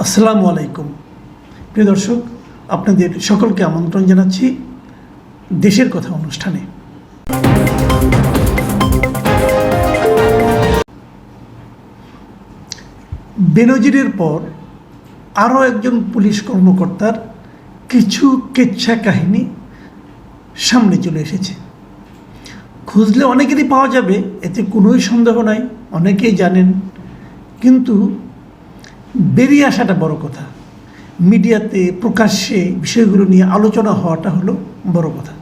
আসসালামু আলাইকুম। প্রিয় দর্শক, আপনাদের সকলকে আমন্ত্রণ জানাচ্ছি দেশের কথা অনুষ্ঠানে। বেনজিরের পর আরও একজন পুলিশ কর্মকর্তার কিছু কেচ্ছা কাহিনী সামনে চলে এসেছে। খুঁজলে অনেকেরই পাওয়া যাবে, এতে কোনোই সন্দেহ নাই, অনেকেই জানেন। কিন্তু বেরিয়ে আসাটা বড় কথা। মিডিয়াতে প্রকাশ্যে বিষয়গুলো নিয়ে আলোচনা হওয়াটা হলো বড় কথা।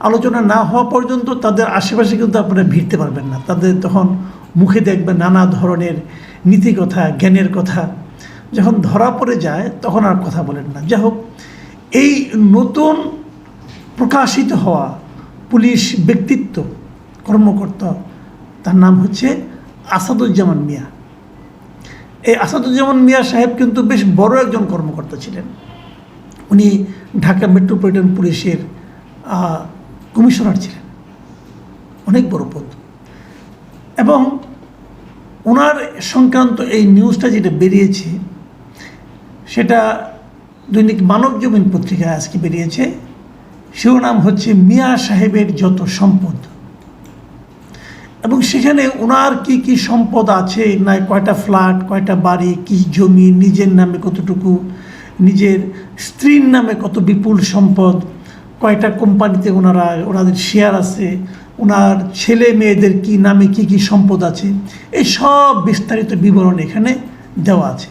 আলোচনা না হওয়া পর্যন্ত তাদের আশেপাশে কিন্তু আপনারা ভিড়তে পারবেন না। তাদের তখন মুখে দেখবেন নানা ধরনের নীতি কথা জ্ঞানের কথা। যখন ধরা পড়ে যায়, তখন আর কথা বলেন না। যাই হোক, এই নতুন প্রকাশিত হওয়া পুলিশ ব্যক্তিত্ব কর্মকর্তা, তার নাম হচ্ছে আসাদুজ্জামান মিয়া। এই আসাদুজ্জামান মিয়া সাহেব কিন্তু বেশ বড় একজন কর্মকর্তা ছিলেন। উনি ঢাকা মেট্রোপলিটন পুলিশের কমিশনার ছিলেন। অনেক বড় পদ। এবং ওনার সংক্রান্ত এই নিউজটা যেটা বেরিয়েছে, সেটা দৈনিক মানব জমিন পত্রিকায় আজকে বেরিয়েছে। শিরোনাম হচ্ছে মিয়া সাহেবের যত সম্পদ। এবং সেখানে ওনার কি কি সম্পদ আছে? না কয়টা ফ্ল্যাট, কয়টা বাড়ি, কি জমি, নিজের নামে কতটুকু, নিজের স্ত্রীর নামে কত বিপুল সম্পদ, কয়টা কোম্পানিতে ওনারা, ওনাদের শেয়ার আছে, ওনার ছেলে মেয়েদের কি নামে কি কি সম্পদ আছে? এই সব বিস্তারিত বিবরণ এখানে দেওয়া আছে।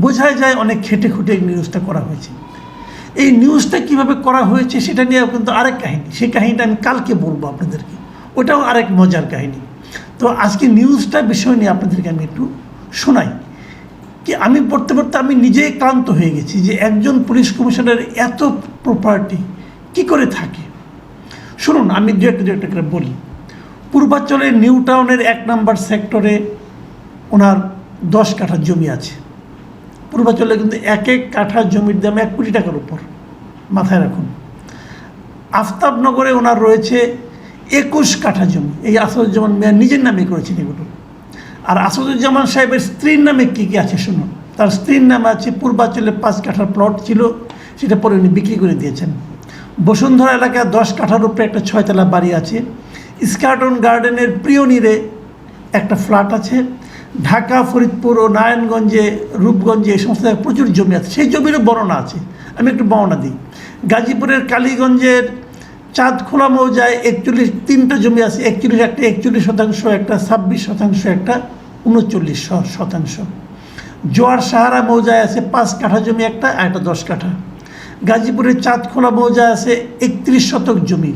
বোঝাই যায় অনেক খেটে খুঁটে নিউজটা করা হয়েছে। এই নিউজটা কীভাবে করা হয়েছে সেটা নিয়ে কিন্তু আরেক কাহিনী। সেই কাহিনীটা আমি কালকে বলব আপনাদেরকে। ওটাও আরেক মজার কাহিনী। তো আজকে নিউজটা বিষয় নিয়ে আপনাদেরকে আমি একটু শোনাই। কি আমি পড়তে পড়তে আমি নিজেই ক্লান্ত হয়ে গেছি যে একজন পুলিশ কমিশনার এত প্রপার্টি কি করে থাকে? শুনুন, আমি দু একটা দু একটা করে বলি। পূর্বাঞ্চলের নিউ টাউনের এক নম্বর সেক্টরে ওনার দশ কাঠা জমি আছে। পূর্বাঞ্চলে কিন্তু এক এক কাঠা জমির দাম এক কোটি টাকার উপর। মাথায় রাখুন। আফতাবনগরে ওনার রয়েছে একুশ কাঠা জমি। এই আসাদুজ্জামান মিয়া নিজের নামে করেছেন এগুলো। আর আসাদুজ্জামান সাহেবের স্ত্রীর নামে কী কী আছে শুনুন। তার স্ত্রীর নামে আছে, পূর্বাঞ্চলে পাঁচ কাঠার প্লট ছিল, সেটা পরে উনি বিক্রি করে দিয়েছেন। বসুন্ধরা এলাকায় দশ কাঠার উপরে একটা ছয়তলা বাড়ি আছে। স্কার্টন গার্ডেনের প্রিয়নীরে একটা ফ্ল্যাট আছে। ঢাকা, ফরিদপুর ও নারায়ণগঞ্জে, রূপগঞ্জে এই সমস্ত প্রচুর জমি আছে। সেই জমিরও বর্ণনা আছে। আমি একটু বর্ণনা দিই। গাজীপুরের কালীগঞ্জের চাঁদখোলা মৌজায় একচল্লিশ, তিনটা জমি আছে, একচল্লিশ একটা, একচল্লিশ শতাংশ একটা, ছাব্বিশ শতাংশ একটা, উনচল্লিশ শতাংশ। জোয়ার সাহারা মৌজায় আছে পাঁচ কাঠা জমি একটা, আর একটা দশ কাঠা। গাজীপুরের চাঁদখোলা মৌজায় আছে একত্রিশ শতক জমি।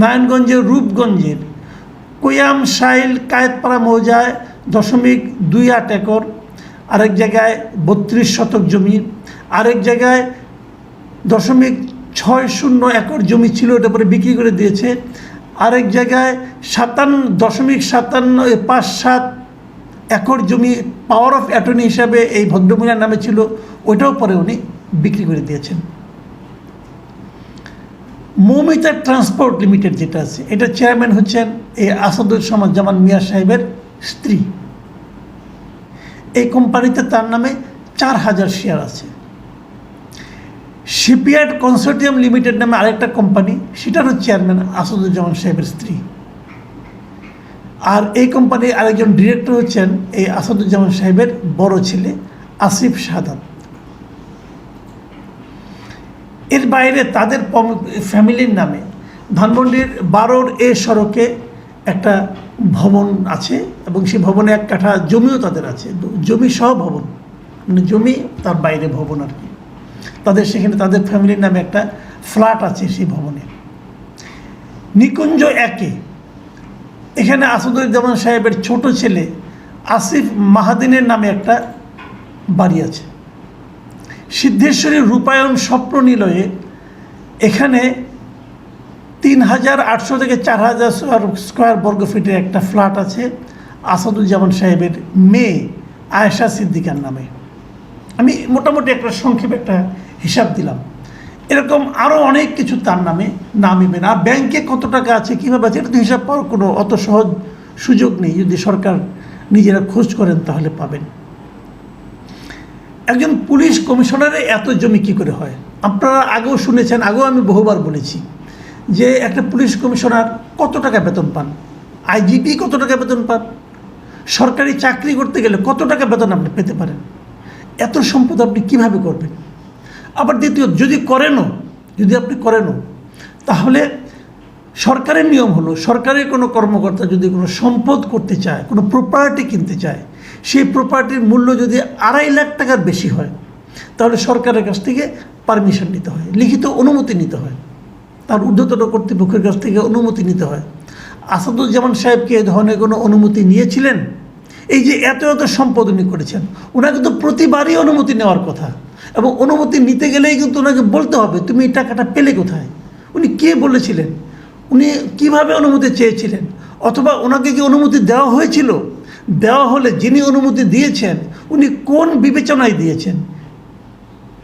নারায়ণগঞ্জের রূপগঞ্জের কোয়াম সাইল কায়েতপাড়া মৌজায় দশমিক দুই আট একর, আরেক জায়গায় বত্রিশ শতক জমি, আরেক জায়গায় দশমিক ছয় শূন্য একর জমি ছিল ওটা পরে বিক্রি করে দিয়েছে। আরেক জায়গায় সাতান্ন, দশমিক সাতান্ন পাঁচ সাত একর জমি পাওয়ার অফ অ্যাটর্নি হিসাবে এই ভদ্রমহিলার নামে ছিল, ওইটাও পরে উনি বিক্রি করে দিয়েছেন। মৌমিতা ট্রান্সপোর্ট লিমিটেড যেটা আছে, এটা চেয়ারম্যান হচ্ছেন এই আসাদুজ্জামান জামান মিয়া সাহেবের স্ত্রী। এই কোম্পানিতে তার নামে চার হাজার শেয়ার আছে। শিপইয়ার্ড কনসোর্টিয়াম লিমিটেড নামে আরেকটা কোম্পানি সেটারও চেয়ারম্যান আসাদুজ্জামান সাহেবের স্ত্রী। আর এই কোম্পানির আরেকজন ডিরেক্টর হচ্ছেন এই আসাদুজ্জামান সাহেবের বড় ছেলে আসিফ সাদাত। এর বাইরে তাদের ফ্যামিলির নামে ধানমন্ডির বারোর এ সড়কে একটা ভবন আছে এবং সেই ভবনে এক কাঠা জমিও তাদের আছে জমি সহ ভবন মানে জমি তার বাইরে ভবন আর কি। তাদের সেখানে তাদের ফ্যামিলির নামে একটা ফ্ল্যাট আছে সেই ভবনে। নিকুঞ্জ একে। এখানে আসাদুজ্জামান সাহেবের ছোট ছেলে আসিফ মাহাদিনের নামে একটা বাড়ি আছে। সিদ্ধেশ্বরী রূপায়ণ স্বপ্ন নিলয়ে এখানে তিন হাজার আটশো থেকে চার হাজার স্কোয়ার বর্গ ফিটের একটা ফ্ল্যাট আছে আসাদুজ্জামান সাহেবের মেয়ে আয়েশা সিদ্দিকার নামে। আমি মোটামুটি একটা সংক্ষেপে একটা হিসাব দিলাম। এরকম আরও অনেক কিছু তার নামে নামিবেন আর ব্যাংকে কত টাকা আছে, কীভাবে আছে, এটা তো হিসাব পাওয়ার কোনো অত সহজ সুযোগ নেই। যদি সরকার নিজেরা খোঁজ করেন, তাহলে পাবেন। একজন পুলিশ কমিশনারে এত জমি কী করে হয়? আপনারা আগেও শুনেছেন, আগেও আমি বহুবার বলেছি যে একটা পুলিশ কমিশনার কত টাকা বেতন পান? আইজিপি কত টাকা বেতন পান? সরকারি চাকরি করতে গেলে কত টাকা বেতন আপনি পেতে পারেন? এত সম্পদ আপনি কীভাবে করবেন? আবার দ্বিতীয়, যদি করেনও, যদি আপনি করেনও, তাহলে সরকারের নিয়ম হলো, সরকারের কোনো কর্মকর্তা যদি কোনো সম্পদ করতে চায়, কোনো প্রপার্টি কিনতে চায়, সেই প্রপার্টির মূল্য যদি আড়াই লাখ টাকার বেশি হয়, তাহলে সরকারের কাছ থেকে পারমিশন নিতে হয়, লিখিত অনুমতি নিতে হয়। তার ঊর্ধ্বতন কর্তৃপক্ষের কাছ থেকে অনুমতি নিতে হয়। আসাদুজ্জামান সাহেবকে এ ধরনের কোনো অনুমতি নিয়েছিলেন? এই যে এত এত সম্পদ উনি করেছেন ওনাকে তো প্রতিবারই অনুমতি নেওয়ার কথা। এবং অনুমতি নিতে গেলেই কিন্তু ওনাকে বলতে হবে, তুমি এই টাকাটা পেলে কোথায়? উনি কে বলেছিলেন? উনি কীভাবে অনুমতি চেয়েছিলেন? অথবা ওনাকে কি অনুমতি দেওয়া হয়েছিল? দেওয়া হলে যিনি অনুমতি দিয়েছেন, উনি কোন বিবেচনায় দিয়েছেন?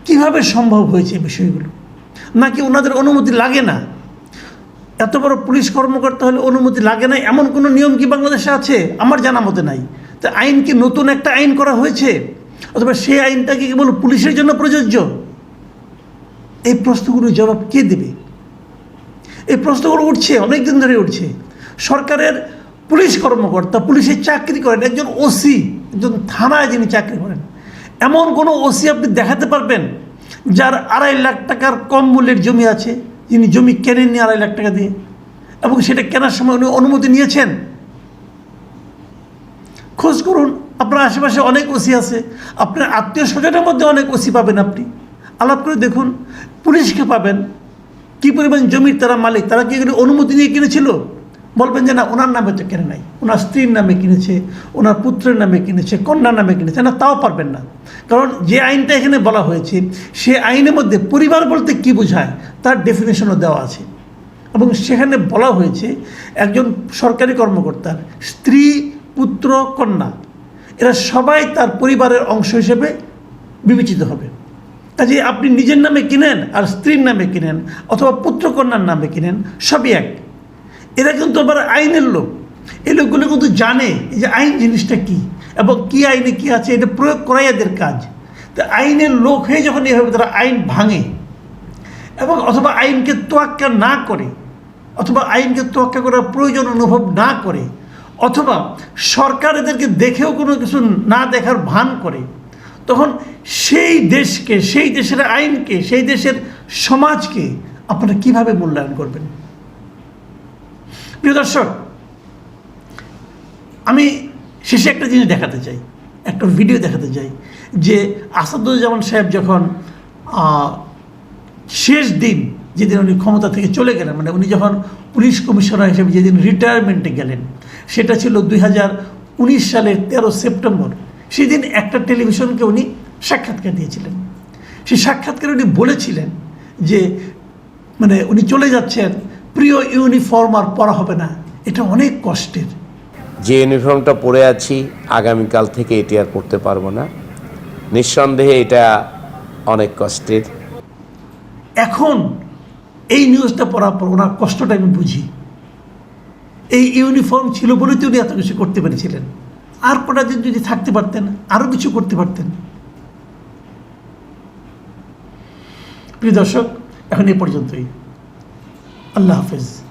কীভাবে সম্ভব হয়েছে বিষয়গুলো? নাকি ওনাদের অনুমতি লাগে না? এত বড় পুলিশ কর্মকর্তা হলে অনুমতি লাগে না? এমন কোনো নিয়ম কি বাংলাদেশে আছে? আমার জানা মতে নাই। তা আইন কি নতুন একটা আইন করা হয়েছে? অথবা সেই আইনটা কি কেবল পুলিশের জন্য প্রযোজ্য? এই প্রশ্নগুলোর জবাব কে দেবে? এই প্রশ্নগুলো উঠছে অনেক দিন ধরে উঠছে। সরকারের পুলিশ কর্মকর্তা, পুলিশের চাকরি করেন একজন ওসি একজন থানায় যিনি চাকরি করেন। এমন কোনো ওসি আপনি দেখাতে পারবেন যার আড়াই লাখ টাকার কম মূল্যের জমি আছে, যিনি জমি কেনেননি আড়াই লাখ টাকা দিয়ে? এবং সেটা কেনার সময় উনি অনুমতি নিয়েছেন? খোঁজ করুন আপনার আশেপাশে অনেক ওসি আছে। আপনার আত্মীয় স্বজনের মধ্যে অনেক ওসি পাবেন আপনি। আলাপ করে দেখুন পুলিশকে পাবেন? কী পরিমাণ জমির তারা মালিক? তারা কি এগুলো অনুমতি নিয়ে কিনেছিল? বলবেন যে না, ওনার নামে তো কেনে নাই। ওনার স্ত্রীর নামে কিনেছে, ওনার পুত্রের নামে কিনেছে, কন্যার নামে কিনেছে, না, তাও পারবেন না। কারণ যে আইনটা এখানে বলা হয়েছে, সে আইনের মধ্যে পরিবার বলতে কি বোঝায়, তার ডেফিনেশনও দেওয়া আছে। এবং সেখানে বলা হয়েছে, একজন সরকারি কর্মকর্তার স্ত্রী, পুত্র, কন্যা এরা সবাই তার পরিবারের অংশ হিসেবে বিবেচিত হবে। কাজে আপনি নিজের নামে কিনেন আর স্ত্রীর নামে কিনেন অথবা পুত্রকন্যার নামে কিনেন, সবই এক। এরা কিন্তু আবার আইনের লোক। এই লোকগুলো কিন্তু জানে যে আইন জিনিসটা কি এবং কি আইনে কি আছে, এটা প্রয়োগ করাই এদের কাজ। তো আইনের লোক হয়ে যখন এভাবে তারা আইন ভাঙে এবং অথবা আইনকে তোয়াক্কা না করে, অথবা আইনকে তোয়াক্কা করার প্রয়োজন অনুভব না করে অথবা সরকার এদেরকে দেখেও কোনো কিছু না দেখার ভান করে, তখন সেই দেশকে, সেই দেশের আইনকে, সেই দেশের সমাজকে আপনারা কীভাবে মূল্যায়ন করবেন? প্রিয় দর্শক, আমি শেষে একটা জিনিস দেখাতে চাই, একটা ভিডিও দেখাতে চাই, যে আসাদুজ্জামান সাহেব যখন শেষ দিন যেদিন উনি ক্ষমতা থেকে চলে গেলেন মানে উনি যখন পুলিশ কমিশনার হিসেবে যেদিন রিটায়ারমেন্টে গেলেন সেটা ছিল দুই হাজার উনিশ সালের তেরো সেপ্টেম্বর। সেদিন একটা টেলিভিশনকে উনি সাক্ষাৎকার দিয়েছিলেন। সেই সাক্ষাৎকারে উনি বলেছিলেন যে মানে উনি চলে যাচ্ছেন প্রিয় ইউনিফর্ম আর পরা হবে না এটা অনেক কষ্টের। যে ইউনিফর্মটা পরে আছি আগামীকাল থেকে এটি আর পড়তে পারব না। নিঃসন্দেহে এটা অনেক কষ্টের। এখন এই নিউজটা পড়ার পর ওনার কষ্টটা আমি বুঝি। এই ইউনিফর্ম ছিল বলেই তো উনি এত কিছু করতে পেরেছিলেন। আর কটা দিন যদি থাকতে পারতেন আরও কিছু করতে পারতেন। প্রিয় দর্শক, এখন এ পর্যন্তই। আল্লাহ হাফেজ।